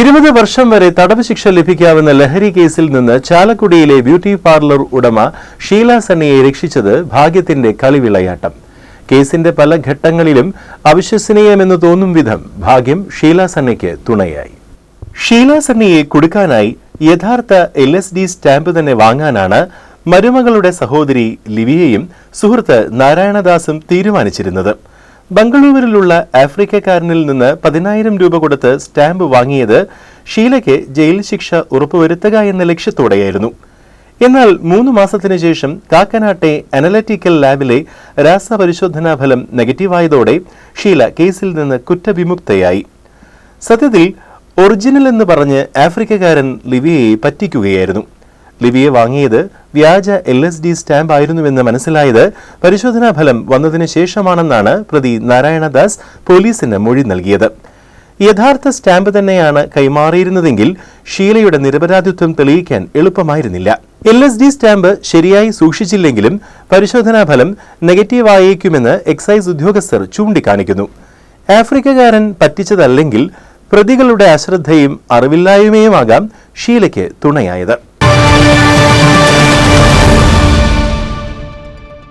ഇരുപത് വർഷം വരെ തടവ് ശിക്ഷ ലഭിക്കാവുന്ന ലഹരി കേസിൽ നിന്ന് ചാലക്കുടിയിലെ ബ്യൂട്ടി പാർലർ ഉടമ ഷീല സണ്ണിയെ രക്ഷിച്ചത് ഭാഗ്യത്തിന്റെ കളിവിളയാട്ടം. കേസിന്റെ പല ഘട്ടങ്ങളിലും അവിശ്വസനീയമെന്ന് തോന്നും വിധം ഭാഗ്യം ഷീല സണ്ണിക്ക് തുണയായി. ഷീല സണ്ണിയെ കൊടുക്കാനായി യഥാർത്ഥ എൽ എസ് ഡി സ്റ്റാമ്പ് തന്നെ വാങ്ങാനാണ് മരുമകളുടെ സഹോദരി ലിവിയയും സുഹൃത്ത് നാരായണദാസും തീരുമാനിച്ചിരുന്നത്. ബംഗളൂരുവിലുള്ള ആഫ്രിക്കക്കാരനിൽ നിന്ന് പതിനായിരം രൂപ കൊടുത്ത് സ്റ്റാമ്പ് വാങ്ങിയത് ഷീലയ്ക്ക് ജയിൽ ശിക്ഷ ഉറപ്പുവരുത്തുക എന്ന ലക്ഷ്യത്തോടെയായിരുന്നു. എന്നാൽ മൂന്ന് മാസത്തിനു ശേഷം കാക്കനാട്ടെ അനലറ്റിക്കൽ ലാബിലെ രാസപരിശോധനാ ഫലം നെഗറ്റീവായതോടെ ഷീല കേസിൽ നിന്ന് കുറ്റവിമുക്തയായി. സത്യത്തിൽ ഒറിജിനൽ എന്ന് പറഞ്ഞ് ആഫ്രിക്കക്കാരൻ ലിവിയയെ പറ്റിക്കുകയായിരുന്നു. ലിവിയെ വാങ്ങിയത് വ്യാജ എൽ എസ് ഡി സ്റ്റാമ്പ് ആയിരുന്നുവെന്ന് മനസ്സിലായത് പരിശോധനാ ഫലം വന്നതിന് ശേഷമാണെന്നാണ് പ്രതി നാരായണദാസ് പോലീസിന് മൊഴി നൽകിയത്. യഥാർത്ഥ സ്റ്റാമ്പ് തന്നെയാണ് കൈമാറിയിരുന്നതെങ്കിൽ ഷീലയുടെ നിരപരാധിത്വം തെളിയിക്കാൻ എളുപ്പമായിരുന്നില്ല. എൽ എസ് ഡി സ്റ്റാമ്പ് ശരിയായി സൂക്ഷിച്ചില്ലെങ്കിലും പരിശോധനാ ഫലം നെഗറ്റീവ് ആയേക്കുമെന്ന് എക്സൈസ് ഉദ്യോഗസ്ഥർ ചൂണ്ടിക്കാണിക്കുന്നു. ആഫ്രിക്കക്കാരൻ പറ്റിച്ചതല്ലെങ്കിൽ പ്രതികളുടെ അശ്രദ്ധയും അറിവില്ലായ്മയുമാകാം ഷീലയ്ക്ക് തുണയായത്.